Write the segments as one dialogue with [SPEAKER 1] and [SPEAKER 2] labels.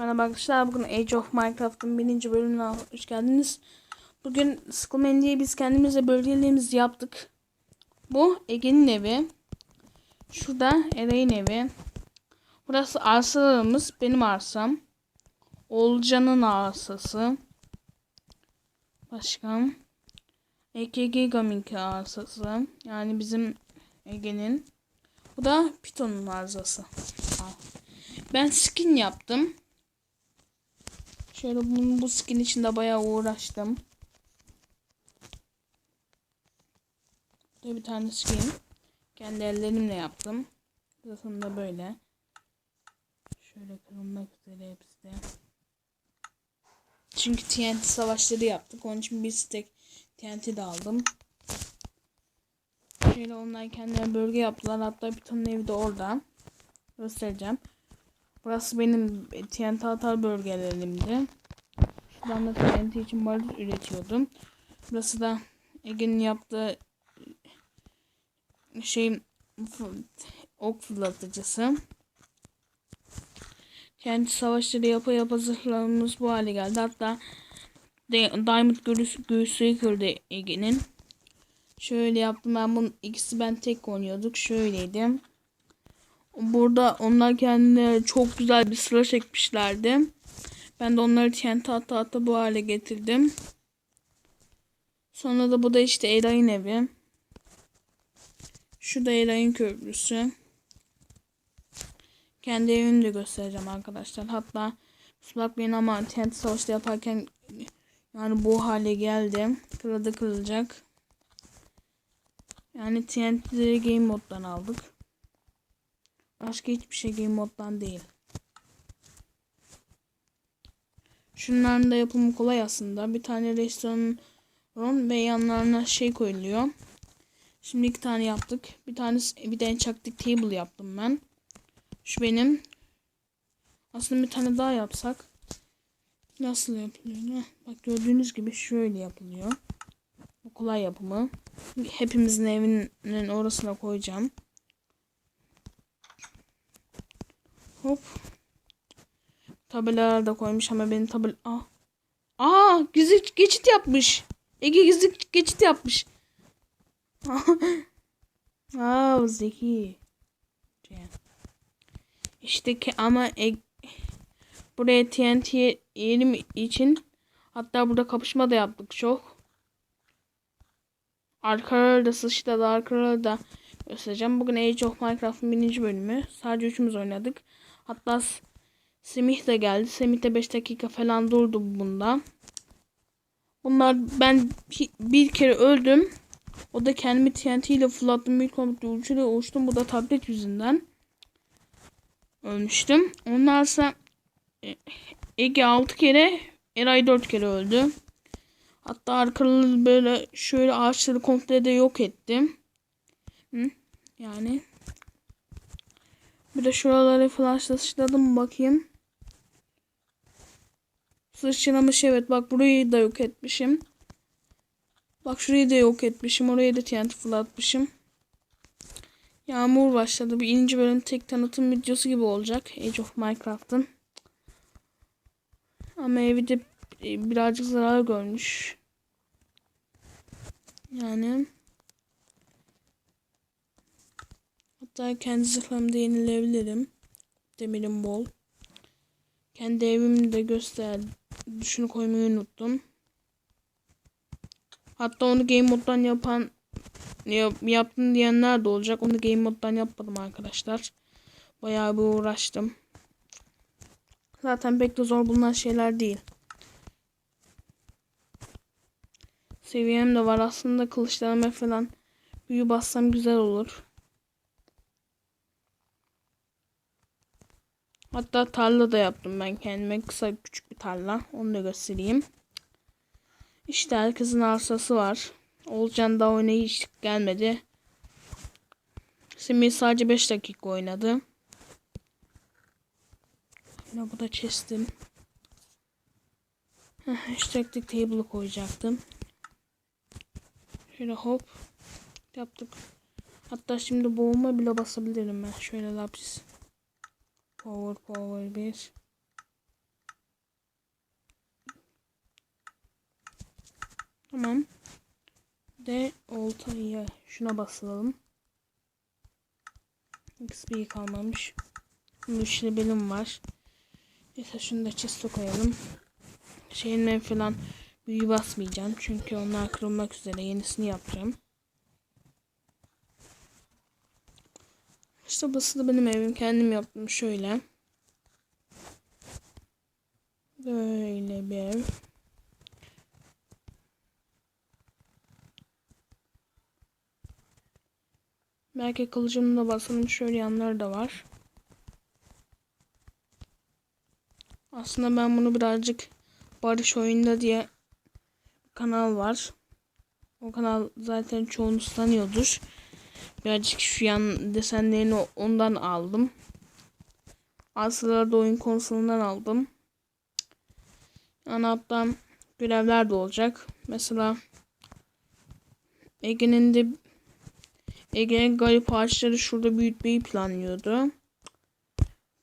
[SPEAKER 1] Merhaba arkadaşlar. Bugün Age of Minecraft'ın birinci bölümüne hoş geldiniz. Bugün Skullman diye biz kendimize bölgelerimizi yaptık. Bu Ege'nin evi. Şurada Eray'ın evi. Burası arsalarımız. Benim arsam. Olcan'ın arsası. Başka. EKG Gaming arsası. Yani bizim Ege'nin. Bu da Python'un arsası. Ben skin yaptım. Şöyle bu, bu skin için de bayağı uğraştım. Burada bir tane skin. Kendi ellerimle yaptım. Burasını da böyle. Şöyle kırılmak üzere hepsi de. Çünkü TNT savaşları yaptık. Onun için bir stack TNT de aldım. Şöyle onlar kendine bölge yaptılar. Hatta bir tane evi de orada. Göstereceğim. Burası benim TNT atar bölgelerimdi. Şuradan da TNT için barut üretiyordum. Burası da Ege'nin yaptığı şey ok fırlatıcısı. TNT savaşları yapa yapa zırhlarımız bu hale geldi. Hatta Diamond göğüsü, göğüsü kırdı Ege'nin. Şöyle yaptım ben bunu ikisi ben tek oynuyorduk. Şöyleydi. Burada onlar kendilerine çok güzel bir sıra çekmişlerdi. Ben de onları TNT hatta hatta bu hale getirdim. Sonra da bu da işte Eray'ın evi. Şu da Eray'ın köprüsü. Kendi evimi de göstereceğim arkadaşlar. Hatta bakmayın ama TNT savaşta yaparken yani bu hale geldi. Kırıldı kırılacak. Yani TNT'leri game moddan aldık. Başka hiçbir şey game moddan değil. Şunların da yapımı kolay aslında. Bir tane restoran ve yanlarına şey koyuluyor. Şimdi iki tane yaptık. Bir tanesi bir tane çaktık table yaptım ben. Şu benim. Aslında bir tane daha yapsak. Nasıl yapılıyor? Bak gördüğünüz gibi şöyle yapılıyor. Bu kolay yapımı. Hepimizin evinin orasına koyacağım. Hop. Tabelalar da koymuş ama benim tabel... Aa. Aa gizli geçit yapmış. Ege gizli geçit yapmış. Aa zeki. İşte ki ama e, buraya TNT yerim için hatta burada kapışma da yaptık çok. Arkaları da sıçradı arkaları da göstereceğim. Bugün Age of Minecraft'ın birinci bölümü. Sadece üçümüz oynadık. Hatta Semih de geldi. Semih de 5 dakika falan durdu bunda. Bunlar ben bir kere öldüm. O da kendimi TNT ile fırlattım. Bir komut uçuyla uçtum. Bu da tablet yüzünden. Ölmüştüm. Ondan sonra e, Ege 6 kere Eray 4 kere öldü. Hatta arkalı böyle şöyle ağaçları komple de yok ettim. Yani bir de şuraları flashlaştırdım bakayım. Sıçramış evet bak burayı da yok etmişim. Bak şurayı da yok etmişim. Oraya da TNT fırlatmışım. Yağmur başladı. Bir ince bölüm tek tanıtım videosu gibi olacak. Age of Minecraft'ın. Ama evi de e, birazcık zarar görmüş. Yani hatta kendi zırhlarımı da yenileyebilirim. Demirim bol. Kendi evimi de göster. Şunu koymayı unuttum. Hatta onu game moddan yapan yap, yaptım diyenler de olacak. Onu game moddan yapmadım arkadaşlar. Bayağı bir uğraştım. Zaten pek de zor bulunan şeyler değil. Seviyem de var. Aslında kılıçlarıma falan büyü bassam güzel olur. Hatta tarla da yaptım ben kendime. Kısa küçük bir tarla. Onu da göstereyim. İşte herkesin arsası var. Olcan da oynayı hiç gelmedi. Semih sadece 5 dakika oynadı. Yine bu da chest'im. Extracting table'ı koyacaktım. Şöyle hop yaptık. Hatta şimdi boğulma bile basabilirim ben. Şöyle lapis. Power Power 1 Tamam. De oltaya şuna basalım. XP kalmamış. Müşri benim var. Neyse şunu da çizgi koyalım. Şeyin ben falan büyü basmayacağım. Çünkü onlar kırılmak üzere. Yenisini yapacağım. İşte burası da benim evim. Kendim yaptım şöyle. Böyle bir ev. Belki kılıcımı da basalım. Şöyle yanları da var. Aslında ben bunu birazcık Barış Oyunda diye kanal var. O kanal zaten çoğunuz tanıyordur. Birazcık şu yan desenlerini ondan aldım. Aslında da oyun konsolundan aldım. Hatta görevler de olacak. Mesela Ege'nin de Ege'nin garip ağaçları şurada büyütmeyi planlıyordu.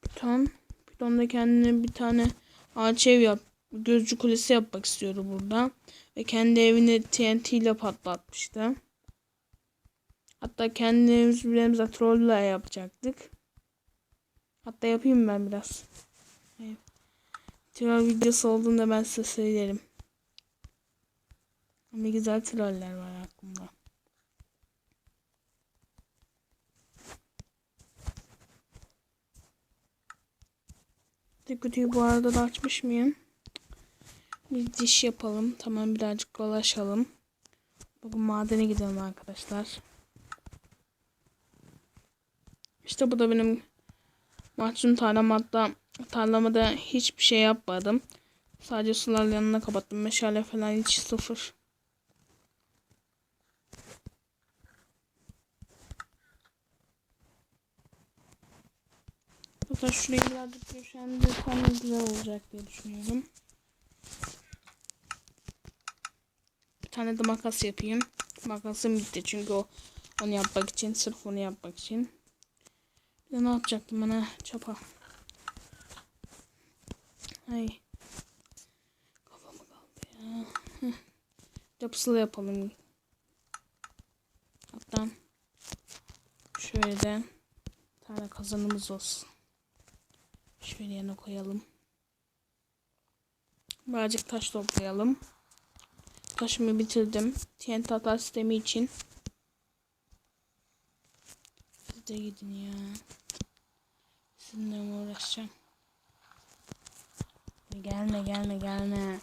[SPEAKER 1] Python. Python da kendine bir tane ağaç ev yap, gözcü kulesi yapmak istiyordu burada. Ve kendi evini TNT ile patlatmıştı. Hatta kendimiz birimize trolle yapacaktık. Hatta yapayım ben biraz. Troll videosu olduğunda ben size söylerim. Ne güzel troller var aklımda. Kutuyu bu arada da açmış mıyım? Bir diş yapalım. Tamam birazcık dolaşalım. Bugün madene gidelim arkadaşlar. İşte bu da benim mahzun tarlam. Hatta tarlamada hiçbir şey yapmadım. Sadece sularla yanına kapattım. Meşale falan hiç sıfır. Hatta şurayı birazcık döşendirsem güzel olacak diye düşünüyorum. Bir tane de makas yapayım. Makasım gitti çünkü o onu yapmak için. Sırf onu yapmak için. De ne yapacaktım bana? Çapa. Ay. Kafamı kaldı ya. Yapısılı yapalım. Hatta şöyle de tane kazanımız olsun. Şöyle yana koyalım. Birazcık taş toplayalım. Taşımı bitirdim. TNT hata sistemi için. De gidin ya. Sizinle mi uğraşacağım? Gelme gelme gelme.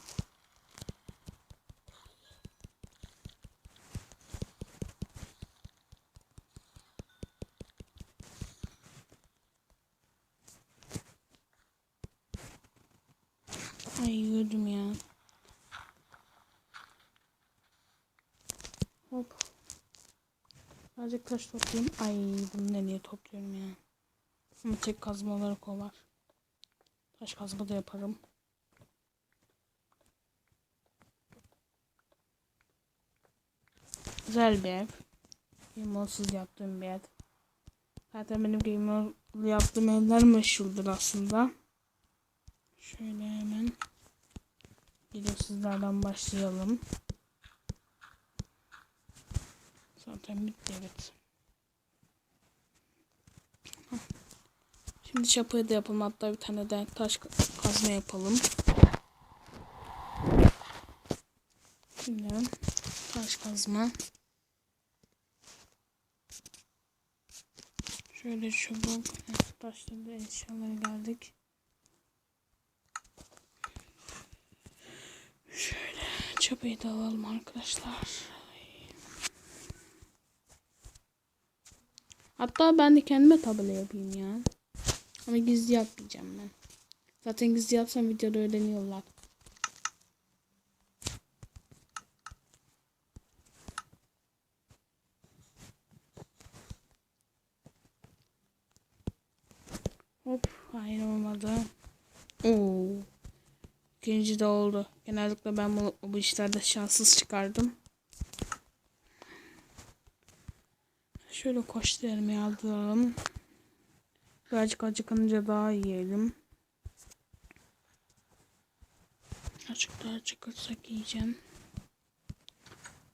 [SPEAKER 1] Ay yiyordum ya. Hop. Birazcık taş toplayayım. Ay bunu nereye topluyorum ya. Ama tek kazma olarak o var. Taş kazma da yaparım. Güzel bir ev. Gamonsuz yaptığım bir ev. Zaten benim game yaptığım evler meşhurdur aslında. Şöyle hemen sizlerden başlayalım. Zaten bitti evet. Şimdi çapayı da yapalım. Hatta bir tane de taş kazma yapalım. Şimdi taş kazma. Şöyle çubuk. Taşları eşyalara geldik. Şöyle çapayı da alalım arkadaşlar. Hatta ben de kendime tabela yapayım ya. Ama gizli yapmayacağım ben. Zaten gizli yapsam videoda öğreniyorlar. Hop hayır olmadı. Oo. İkinci de oldu. Genellikle ben bu, bu işlerde şanssız çıkardım. Şöyle koşlarımı yaldıralım. Birazcık acıkınca daha yiyelim. Azıcık daha acıkırsak yiyeceğim.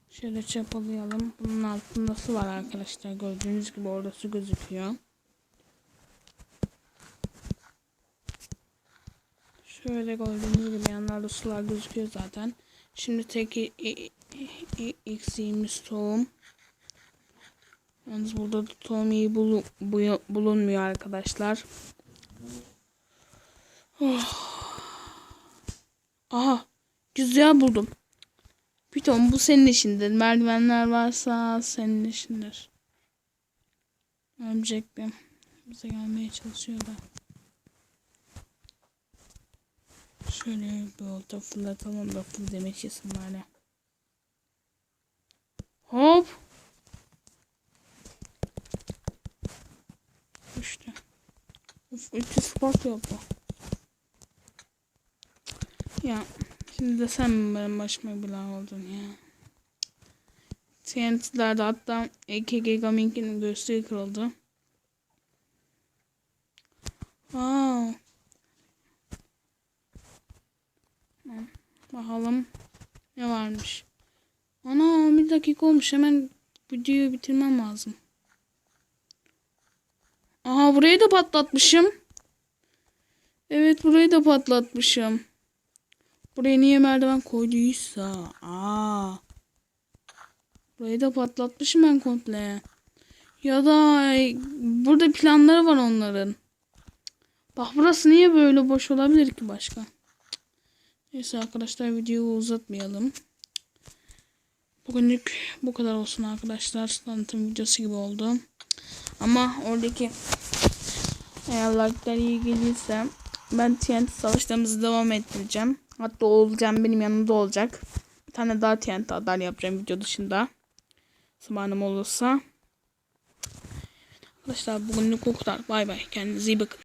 [SPEAKER 1] Şöyle çapalayalım. Bunun altında su var arkadaşlar. Gördüğünüz gibi orada su gözüküyor. Şöyle gördüğünüz gibi yanlarda sular gözüküyor zaten. Şimdi tek eksiğimiz tohum. Yalnız burada da tohum iyi bulu- buyu- bulunmuyor arkadaşlar. Oh. Aha. Güzel buldum. Piton bu senin işindir. Merdivenler varsa senin işindir. De bize gelmeye çalışıyor da. Şöyle bir olta fırlatalım da demek yesin bari. Hop. İşte. Uf, 300 spot yaptı. Ya şimdi de sen benim başıma bela oldun ya. TNT'lerde hatta EKG Gaming'in göğsü kırıldı. Wow. Bakalım ne varmış. Ana bir dakika olmuş hemen videoyu bitirmem lazım. Aha burayı da patlatmışım. Evet burayı da patlatmışım. Buraya niye merdiven koyduysa. Aa. Burayı da patlatmışım ben komple. Ya da burada planları var onların. Bak burası niye böyle boş olabilir ki başka? Neyse arkadaşlar videoyu uzatmayalım. Bugünlük bu kadar olsun arkadaşlar. Tanıtım videosu gibi oldu. Ama oradaki eğer like'lar iyi gelirse ben TNT savaşlarımızı devam ettireceğim. Hatta olacağım benim yanımda olacak. Bir tane daha TNT adar yapacağım video dışında. Zamanım olursa. Arkadaşlar bugünlük bu kadar. Bay bay. Kendinize iyi bakın.